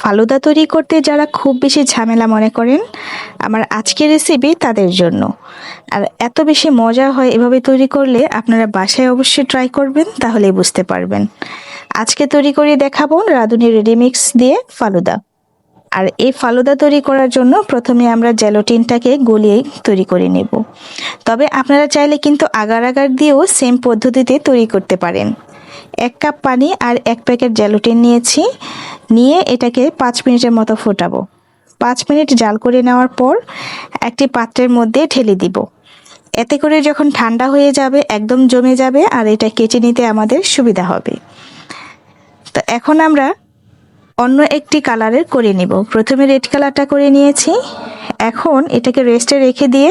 ফালুদা তৈরি করতে যারা খুব বেশি ঝামেলা মনে করেন, আমার আজকের রেসিপি তাদের জন্য। আর এত বেশি মজা হয় এভাবে তৈরি করলে আপনারা বাসায় অবশ্যই ট্রাই করবেন, তাহলেই বুঝতে পারবেন। আজকে তৈরি করে দেখাবো রাঁধুনি রেডিমিক্স দিয়ে ফালুদা। আর এই ফালুদা তৈরি করার জন্য প্রথমে আমরা জেলোটিনটাকে গলিয়ে তৈরি করে নেব। তবে আপনারা চাইলে কিন্তু আগার আগার দিয়েও সেম পদ্ধতিতে তৈরি করতে পারেন। এক কাপ পানি আর এক প্যাকেট জেলোটিন নিয়েছি। নিয়ে এটাকে পাঁচ মিনিটের মতো ফোটাবো। পাঁচ মিনিট জাল করে নেওয়ার পর একটি পাত্রের মধ্যে ঢেলে দিব। এতে করে যখন ঠান্ডা হয়ে যাবে, একদম জমে যাবে আর এটা কেটে নিতে আমাদের সুবিধা হবে। তো এখন আমরা অন্য একটি কালারের করে নিব। প্রথমে রেড কালারটা করে নিয়েছি। এখন এটাকে রেস্টে রেখে দিয়ে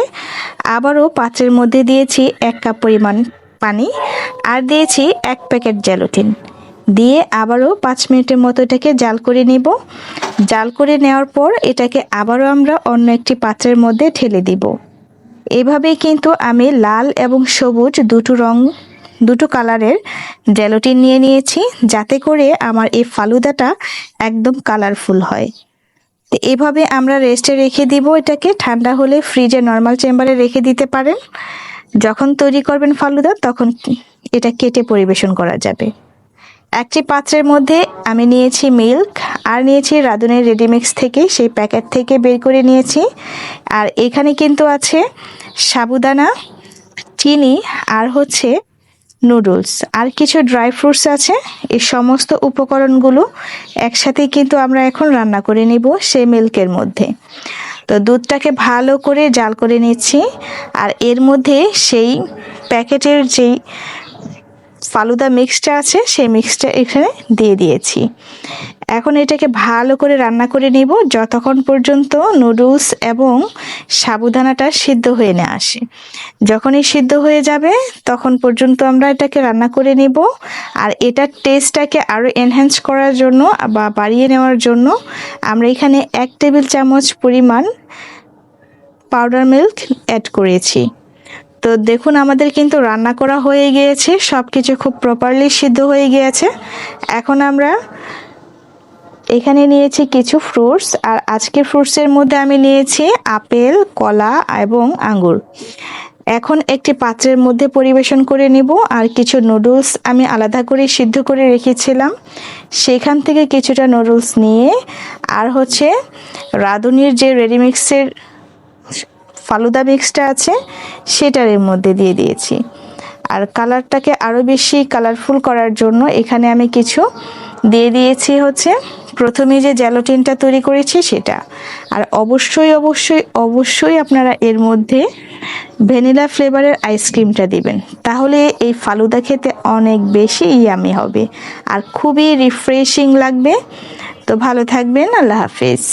আবারও পাত্রের মধ্যে দিয়েছি এক কাপ পরিমাণ পানি আর দিয়েছি এক প্যাকেট জ্যালোটিন দিয়ে আবারও পাঁচ মিনিটের মতো এটাকে জাল করে নিব। জাল করে নেওয়ার পর এটাকে আবারও আমরা অন্য একটি পাত্রের মধ্যে ঢেলে দিব। এভাবেই কিন্তু আমি লাল এবং সবুজ দুটো রং, দুটো কালারের জেলোটিন নিয়ে নিয়েছি যাতে করে আমার এই ফালুদাটা একদম কালারফুল হয়। তো এভাবে আমরা রেস্টে রেখে দিব এটাকে। ঠান্ডা হলে ফ্রিজে নর্মাল চেম্বারে রেখে দিতে পারেন। যখন তৈরি করবেন ফালুদা, তখন এটা কেটে পরিবেশন করা যাবে। একটি পাত্রের মধ্যে আমি নিয়েছি মিল্ক আর নিয়েছি রাঁধুনের রেডিমিক্স থেকে, সেই প্যাকেট থেকে বের করে নিয়েছি। আর এখানে কিন্তু আছে সাবুদানা, চিনি আর হচ্ছে নুডলস। আর কিছু ড্রাই ফ্রুটস আছে, এই সমস্ত উপকরণগুলো একসাথে কিন্তু আমরা এখন রান্না করে নিব সেই মিল্কের মধ্যে। তো দুধটাকে ভালো করে জাল করে নিচ্ছি। আর এর মধ্যে সেই প্যাকেটের যেই ফালুদা মিক্সটা আছে, সেই মিক্সটা এখানে দিয়ে দিয়েছি। এখন এটাকে ভালো করে রান্না করে নিব, যতক্ষণ পর্যন্ত নুডলস এবং সাবুদানাটা সিদ্ধ হয়ে না আসে। যখনই সিদ্ধ হয়ে যাবে, তখন পর্যন্ত আমরা এটাকে রান্না করে নিব। আর এটার টেস্টটাকে আরও এনহ্যান্স করার জন্য বা বাড়িয়ে নেওয়ার জন্য আমরা এখানে এক টেবিল চামচ পরিমাণ পাউডার মিল্ক অ্যাড করেছি। তো দেখুন, আমাদের কিন্তু রান্না করা হয়ে গিয়েছে সব কিছু খুব প্রপারলি সিদ্ধ হয়ে গিয়েছে। এখন আমরা এখানে নিয়েছি কিছু ফ্রুটস আর আজকের ফ্রুটসের মধ্যে আমি নিয়েছি আপেল, কলা এবং আঙ্গুর। এখন একটি পাত্রের মধ্যে পরিবেশন করে নিব, আর কিছু নুডলস আমি আলাদা করে সিদ্ধ করে রেখেছিলাম। সেখান থেকে কিছুটা নুডলস নিয়ে, আর হচ্ছে রাঁধুনির যে রেডিমিক্সের ফালুদা মিক্সটা আছে, সেটার এর মধ্যে দিয়ে দিয়েছি। আর কালারটাকে আরও বেশি কালারফুল করার জন্য এখানে আমি কিছু দিয়ে দিয়েছি হচ্ছে, প্রথমে যে জ্যালোটিনটা তৈরি করেছি সেটা। আর অবশ্যই অবশ্যই অবশ্যই আপনারা এর মধ্যে ভ্যানিলা ফ্লেভারের আইসক্রিমটা দিবেন। তাহলে এই ফালুদা খেতে অনেক বেশি ইয়ামি হবে। আর খুবই রিফ্রেশিং লাগবে। তো ভালো থাকবেন, আল্লাহ হাফিজ।